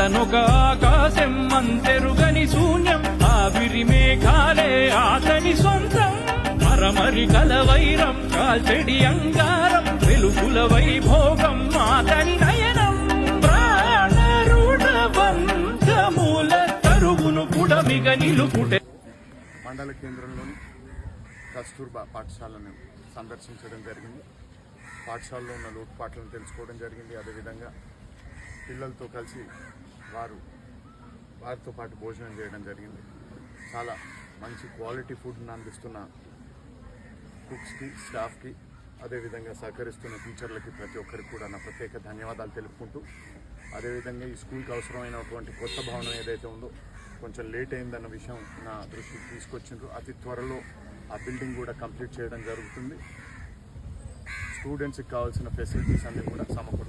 అతనొక ఆకాశం అంతెరుగని శూన్యం. ఆవిరి మేఘాలే అతని సొంతం. మరమరి కల వైరం కాల్చెడి అంగారం. వెలుగుల వైభోగం అతని నయనం. ప్రాణరుణ తరుగును పుడమిగ నిలుపుటే. మండల కేంద్రంలోని కస్తూర్బా పాఠశాలను సందర్శించడం జరిగింది. పాఠశాలలో ఉన్న లోటుపాట్లను తెలుసుకోవడం జరిగింది. అదేవిధంగా పిల్లలతో కలిసి వారు వారితో పాటు భోజనం చేయడం జరిగింది. చాలా మంచి క్వాలిటీ ఫుడ్ని అందిస్తున్న కుక్స్కి స్టాఫ్కి అదేవిధంగా సహకరిస్తున్న టీచర్లకి ప్రతి ఒక్కరికి కూడా నా ప్రత్యేక ధన్యవాదాలు తెలుపుకుంటూ అదేవిధంగా ఈ స్కూల్కి అవసరమైనటువంటి కొత్త భవనం ఏదైతే ఉందో కొంచెం లేట్ అయిందన్న విషయం నా దృష్టికి తీసుకొచ్చిండ్రు. అతి త్వరలో ఆ బిల్డింగ్ కూడా కంప్లీట్ చేయడం జరుగుతుంది. స్టూడెంట్స్కి కావాల్సిన ఫెసిలిటీస్ అన్నీ కూడా సమకూర్చడం